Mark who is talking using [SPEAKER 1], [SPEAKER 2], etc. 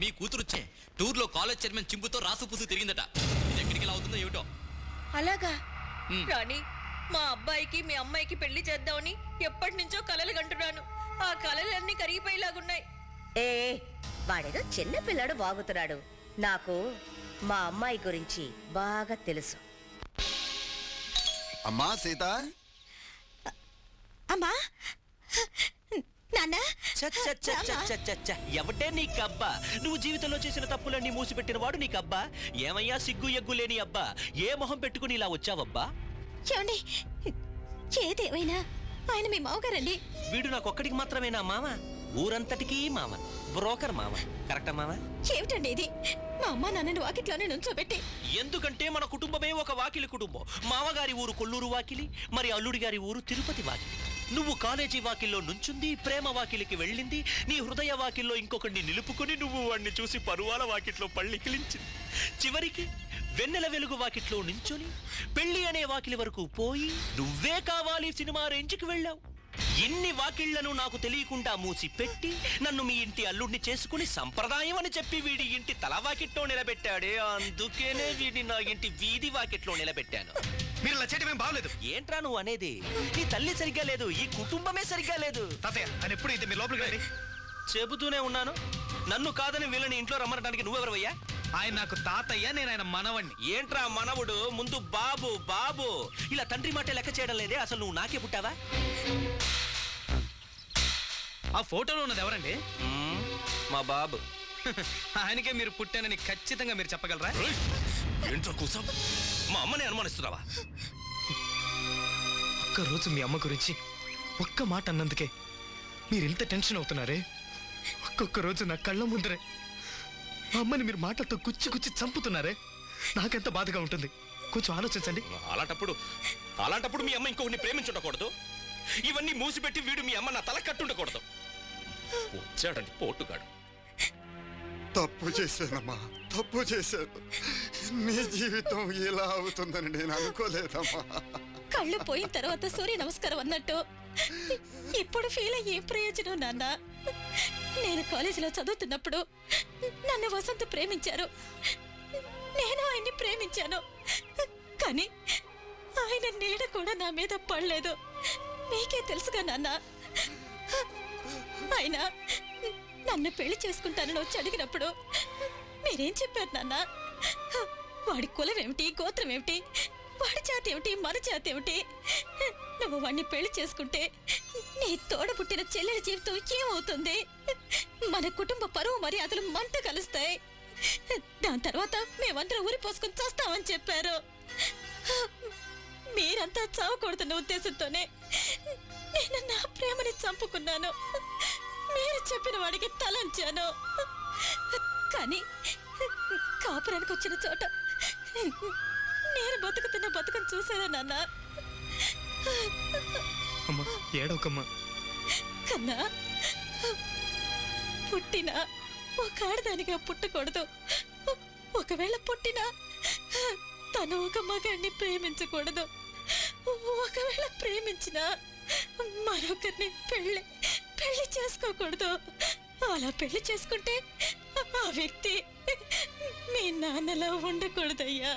[SPEAKER 1] మీ కూతురుచ్చే టూర్లో college chairman చింపుతో రాసు పూసు తిరిగిందట. ఇది ఎక్కడికి ఇలా అవుతుందో ఏమిటో?
[SPEAKER 2] అలాగా?
[SPEAKER 1] ఉమ్.
[SPEAKER 2] రాణి మా అబ్బాయికి మీ అమ్మాయికి పెళ్ళి చేద్దామని ఎప్పటి నుంచో కలలు కంటున్నాను. ఆ కలలన్నీ కరిగిపోయేలాగున్నాయి.
[SPEAKER 3] ఏ వాడేదో చిన్న పిల్లాడు బాగుతున్నాడు. నాకు మా అమ్మాయి గురించి బాగా తెలుసు.
[SPEAKER 4] అమ్మా సీత.
[SPEAKER 5] అమ్మా?
[SPEAKER 6] ఎవటే నీకబ్బా? నువ్వు జీవితంలో చేసిన తప్పులన్నీ మూసిపెట్టిన వాడు నీకబ్బా? ఏమయ్యా సిగ్గు ఎగ్గు లేని అబ్బా? ఏ మొహం పెట్టుకుని ఇలా వచ్చావబ్బా?
[SPEAKER 5] ఏమండి ఏదేమైనా? ఆయన మీ మావగారండి
[SPEAKER 6] వీడు నాకొక్కడికి మాత్రమేనా మామ? ఊరంతటికీ మామ. బ్రోకర్ మామ. కరెక్టా మామ?
[SPEAKER 5] ఏమిటండి ఇది? మా అమ్మ నాన్నని వాకిట్లోనే నుంచోబెట్టి.
[SPEAKER 6] ఎందుకంటే మన కుటుంబమే ఒక వాకిలి కుటుంబం. మామగారి ఊరు కొల్లూరు వాకిలి మరి అల్లుడి గారి ఊరు తిరుపతి వాకిలి. నువ్వు కాలేజీ వాకిల్లో నుంచుంది ప్రేమ వాకిలికి వెళ్ళింది నీ హృదయ వాకిల్లో ఇంకొకడిని నిలుపుకొని నువ్వు వాడిని చూసి పరువాల వాకిట్లో పళ్ళికిలించింది చివరికి వెన్నెల వెలుగు వాకిట్లో నించొని పెళ్ళి అనే వాకిలి వరకు పోయి నువ్వే కావాలి సినిమా రేంజ్కి వెళ్ళావు. ఇన్ని వాకిళ్ళను నాకు తెలియకుండా మూసి పెట్టి నన్ను మీ ఇంటి అల్లుడిని చేసుకుని సంప్రదాయం అని చెప్పి వీడి ఇంటి తల వాకిట్లో నిలబెట్టాడే అందుకేనే వీడిని నా ఇంటి వీధి వాకిట్లో నిలబెట్టాను.
[SPEAKER 7] మీరు ఇలా చేయడం ఏం బాగలేదు.
[SPEAKER 6] ఏంట్రా నువ్వు అనేది? నీ తల్లి సరిగ్గా లేదు ఈ కుటుంబమే సరిగ్గా లేదు.
[SPEAKER 7] తాతయ్య ఆయన ఎప్పుడు అయితే మీరు లోపలికి రండి.
[SPEAKER 6] చెబుతూనే ఉన్నాను. నన్ను కాదని వీళ్ళని ఇంట్లో రమ్మనడానికి నువ్వెవరవయ్యా?
[SPEAKER 7] ఆయన నాకు తాతయ్య నేను ఆయన మనవణ్ణి.
[SPEAKER 6] ఏంట్రా మనవుడు? ముందు బాబు బాబు. ఇలా తండ్రి మాట లెక్క చేయడం లేదే అసలు నువ్వు నాకే పుట్టావా?
[SPEAKER 7] ఆ ఫోటోలో ఉన్నది ఎవరండి?
[SPEAKER 6] మా బాబు.
[SPEAKER 7] ఆయనకే మీరు పుట్టానని ఖచ్చితంగా మీరు చెప్పగలరా?
[SPEAKER 6] ఏంట్రా కూసాం? మా అమ్మని అనుమానిస్తున్నావా?
[SPEAKER 7] ఒక్క రోజు మీ అమ్మ గురించి ఒక్క మాట అన్నందుకే మీరు ఇంత టెన్షన్ అవుతున్నారే? ఒక్కొక్క రోజు నా కళ్ళ ముందరే మా అమ్మని మీరు మాటలతో గుచ్చి గుచ్చి చంపుతున్నారే? నాకెంత బాధగా ఉంటుంది. కొంచెం ఆలోచించండి.
[SPEAKER 6] అలాంటప్పుడు అలాంటప్పుడు మీ అమ్మ ఇంకొకరిని ప్రేమించుండకూడదు. ఇవన్నీ మూసిపెట్టి వీడు మీ అమ్మ నా తల కట్టుండకూడదు. వచ్చాడండి పోటుగాడు.
[SPEAKER 4] తప్పు చేశానమ్మా. తప్పు చేశాను. నీ జీవితం ఇలా అవుతుందని నేను అనుకోలేదమ్మా.
[SPEAKER 5] కళ్ళు పోయిన తర్వాత సూర్య నమస్కారం అన్నట్టు. ఇప్పుడు ఫీల్ అయ్యే ప్రయోజనం నాన్న. నేను కాలేజీలో చదువుతున్నప్పుడు నన్ను వసంత్ ప్రేమించారు. నేను ఆయన్ని ప్రేమించాను. కానీ ఆయన నీడ కూడా నా మీద పడలేదు. మీకే తెలుసుగా నాన్న. ఆయన నన్ను పెళ్ళి చేసుకుంటానని వచ్చి అడిగినప్పుడు మీరేం చెప్పారు నాన్న? వాడి కులం ఏమిటి గోత్రం ఏమిటి వాడి జాతి ఏమిటి మన జాతి ఏమిటి? నువ్వు వాడిని పెళ్ళి చేసుకుంటే నీ తోడ పుట్టిన చెల్లెల జీవితం ఏమవుతుంది? మన కుటుంబ పరువు మర్యాదలు మంట కలుస్తాయి. దాని తర్వాత మేమందరం ఊరి పోసుకొని చేస్తామని చెప్పారు. మీరంతా చావకూడదన్న ఉద్దేశంతోనే నేను నా ప్రేమని చంపుకున్నాను. చెప్పిన వాడికి తలంచాను. కానీ కాపురానికి వచ్చిన చోట నేను బతుకుతున్న బతుకని చూసారా నాన్న?
[SPEAKER 7] అమ్మా ఏడవకమ్మా.
[SPEAKER 5] కన్నా పుట్టినా ఒక ఆడదానిగా పుట్టకూడదు. ఒకవేళ పుట్టినా తను ఒక మగాడిని ప్రేమించకూడదు. ఒకవేళ ప్రేమించినా మరొకరిని పెళ్ళి పెళ్ళి చేసుకోకూడదు. అలా పెళ్ళి చేసుకుంటే ఆ వ్యక్తి మీ నాన్నలా ఉండకూడదయ్యా.